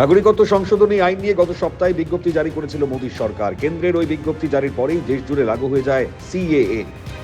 নাগরিকত্ব সংশোধনী আইন নিয়ে গত সপ্তাহে বিজ্ঞপ্তি জারি করেছিল মোদী সরকার। কেন্দ্রের ওই বিজ্ঞপ্তি জারির পরেই দেশ জুড়ে লাগু হয়ে যায় সিএএ।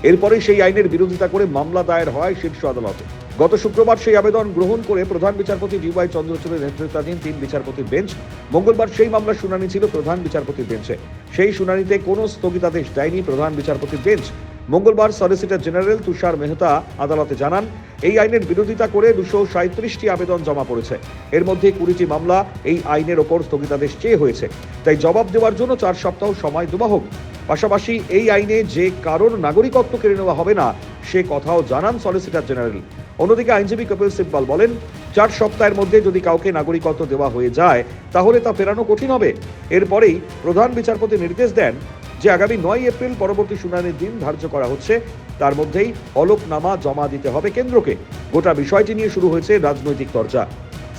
এরপরে সেই আইনের বিরোধিতা করে মামলা দায়ের হয় শীর্ষ আদালতে। গত শুক্রবার সেই আবেদন গ্রহণ করে প্রধান বিচারপতি ডিওয়াই চন্দ্রচূড়ের নেতৃত্বাধীন তিন বিচারপতির বেঞ্চ, মঙ্গলবার সেই মামলার শুনানি ছিল প্রধান বিচারপতির বেঞ্চে। সেই শুনানিতে কোনো স্থগিতাদেশ দেয়নি প্রধান বিচারপতির বেঞ্চ। মঙ্গলবার সলিসিটর জেনারেল তুষার মেহতা আদালতে জানান, এই আইনের বিরোধিতা করে দুশো সাঁত্রিশটি আবেদন জমা পড়েছে। এর মধ্যে কুড়িটি মামলা এই আইনের ওপর স্থগিতাদেশ চেয়ে হয়েছে। তাই জবাব দেওয়ার জন্য চার সপ্তাহ সময় দেওয়া হোক। পাশাপাশি এই আইনে যে কারোর নাগরিকত্ব কেড়ে নেওয়া হবে না, সে কথাও জানান সলিসিটর জেনারেল। অন্যদিকে আইনজীবী কপিল সিব্বাল বলেন, চার সপ্তাহের মধ্যে যদি কাউকে নাগরিকত্ব দেওয়া হয়ে যায়, তাহলে তা ফেরানো কঠিন হবে। এরপরেই প্রধান বিচারপতি নির্দেশ দেন যে আগামী নয় এপ্রিল পরবর্তী শুনানির দিন ধার্য করা হচ্ছে, তার মধ্যেই হলফনামা জমা দিতে হবে কেন্দ্রকে। গোটা বিষয়টি নিয়ে শুরু হয়েছে রাজনৈতিক চর্চা।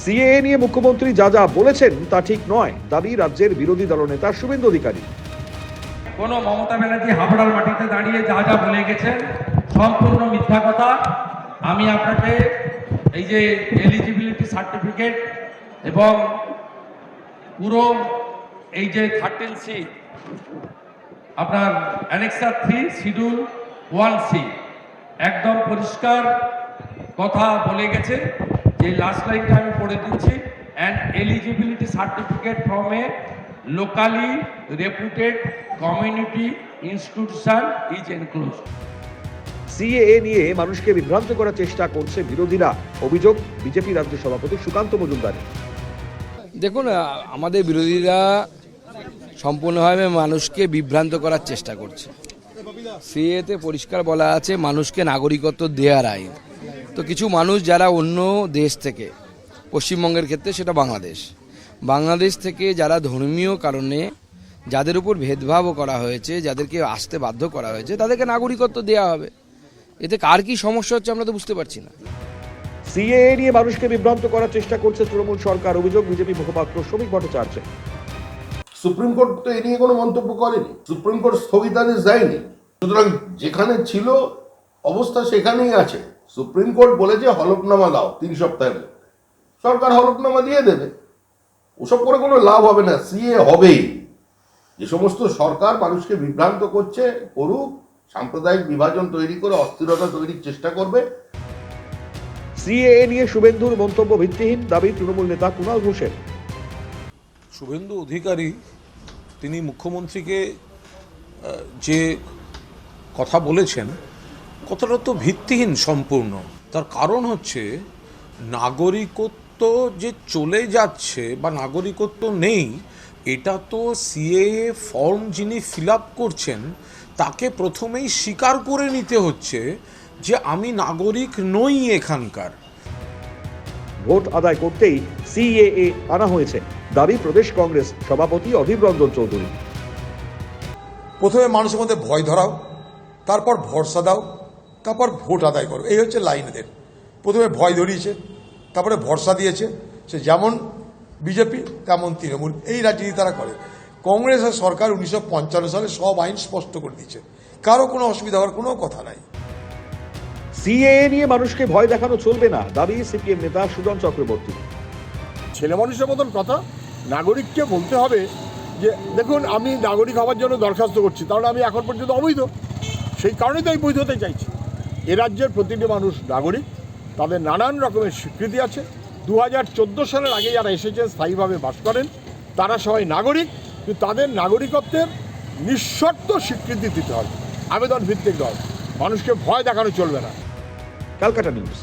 সিএএ নিয়ে মুখ্যমন্ত্রী যা যা বলেছেন তা ঠিক নয়, দাবি রাজ্যের বিরোধী দলনেতা শুভেন্দু অধিকারী। কোন মমতা ব্যানার্জি হাবড়ার মাটিতে দাঁড়িয়ে যা যা বলে গেছেন, সম্পূর্ণ মিথ্যা কথা। আমি আপনাকে এই যে এলিজিবিলিটি সার্টিফিকেট এবং পুরো এই যে থার্টিন সি আপনার annexure three schedule one C. একদম পরিষ্কার কথা বলে গেছে যে লাস্ট লাইনটা আমি পড়ে দিচ্ছি। And eligibility certificate from a locally reputed community institution is enclose CAA নিয়ে মানুষকে বিভ্রান্ত করার চেষ্টা করছে বিরোধীরা। অভিযোগ বিজেপি রাজ্য সভাপতি সুকান্ত মজুমদার দেখুন আমাদের বিরোধীরা সম্পূর্ণভাবে মানুষকে বিভ্রান্ত করার চেষ্টা করছে। সিএতে পরিষ্কার বলা আছে, মানুষকে নাগরিকত্ব দেওয়ার আইন। তো কিছু মানুষ যারা অন্য দেশ থেকে, পশ্চিমবঙ্গের ক্ষেত্রে সেটা বাংলাদেশ। বাংলাদেশ থেকে যারা ধর্মীয় কারণে যাদের উপর ভেদভাবও করা হয়েছে, যাদেরকে আসতে বাধ্য করা হয়েছে, তাদেরকে নাগরিকত্ব দেওয়া হবে। এতে কার কি সমস্যা হচ্ছে আমরা তো বুঝতে পারছি না। সিএএ নিয়ে মানুষকে বিভ্রান্ত করার চেষ্টা করছে তৃণমূল সরকার, অভিযোগ বিজেপি মুখপাত্র শ্রমিক ভট্টাচার্য। সুপ্রিম কোর্ট তো এ নিয়ে কোনো মন্তব্য করেনি। সুপ্রিম কোর্ট স্থগিতাদেশ দেয়নি। সুতরাং যেখানে ছিল, অবস্থা সেখানেই আছে। সুপ্রিম কোর্ট বলেছে, হলফনামা দাও, তিন সপ্তাহের মধ্যে। সরকার হলফনামা দিয়ে দেবে। ওসব করে কোনো লাভ হবে না, সিএ হবেই। যে সমস্ত সরকার মানুষকে বিভ্রান্ত করছে, করুক, সাম্প্রদায়িক বিভাজন তৈরি করে, অস্থিরতা তৈরির চেষ্টা করবে। সিএএ নিয়ে শুভেন্দুর মন্তব্য ভিত্তিহীন, দাবি তৃণমূল নেতা কুণাল ঘোষের। শুভেন্দু অধিকারী, তিনি মুখ্যমন্ত্রীকে যে কথা বলেছেন, কথাটা তো ভিত্তিহীন সম্পূর্ণ। তার কারণ হচ্ছে, নাগরিকত্ব যে চলে যাচ্ছে বা নাগরিকত্ব নেই, এটা তো সিএএ ফর্ম যিনি ফিল করছেন, তাকে প্রথমেই স্বীকার করে নিতে হচ্ছে যে আমি নাগরিক নই এখানকার। ভোট আদায় করতেই সিএএ আনা হয়েছে। দাবি প্রদেশ কংগ্রেস সভাপতি অধীর রঞ্জন চৌধুরী। প্রথমে মানুষের মধ্যে ভয় ধরাও তারপর ভরসা দাও তারপর ভোট আদায় করো। এই হচ্ছে লাইন এদের। প্রথমে ভয় ধরিয়েছে তারপরে ভরসা দিয়েছে সে যেমন বিজেপি তেমন তৃণমূল। এই রাজনীতি তারা করে। কংগ্রেসের সরকার উনিশশো পঞ্চান্ন সালে সব আইন স্পষ্ট করে দিয়েছে। কারও কোনো অসুবিধা হওয়ার কোনো কথা নাই। সিএএ নিয়ে মানুষকে ভয় দেখানো চলবে না দাবি সিপিএম নেতা সুজন চক্রবর্তী। ছেলে মানুষের মতন কথা? নাগরিককে বলতে হবে যে, দেখুন, আমি নাগরিক হওয়ার জন্য দরখাস্ত করছি, তাহলে আমি এখন পর্যন্ত অবৈধ। সেই কারণে তো আমি বৈধ হতে চাইছি। এ রাজ্যের প্রতিটি মানুষ নাগরিক, তাদের নানান রকমের স্বীকৃতি আছে। দু হাজার চোদ্দ সালের আগে যারা এসেছেন স্থায়ীভাবে বাস করেন, তারা সবাই নাগরিক, কিন্তু তাদের নাগরিকত্বের নিঃশর্ত স্বীকৃতি দিতে হবে। আবেদন ভিত্তিক নয় মানুষকে ভয় দেখানো চলবে না। ক্যালকাটা নিউজ।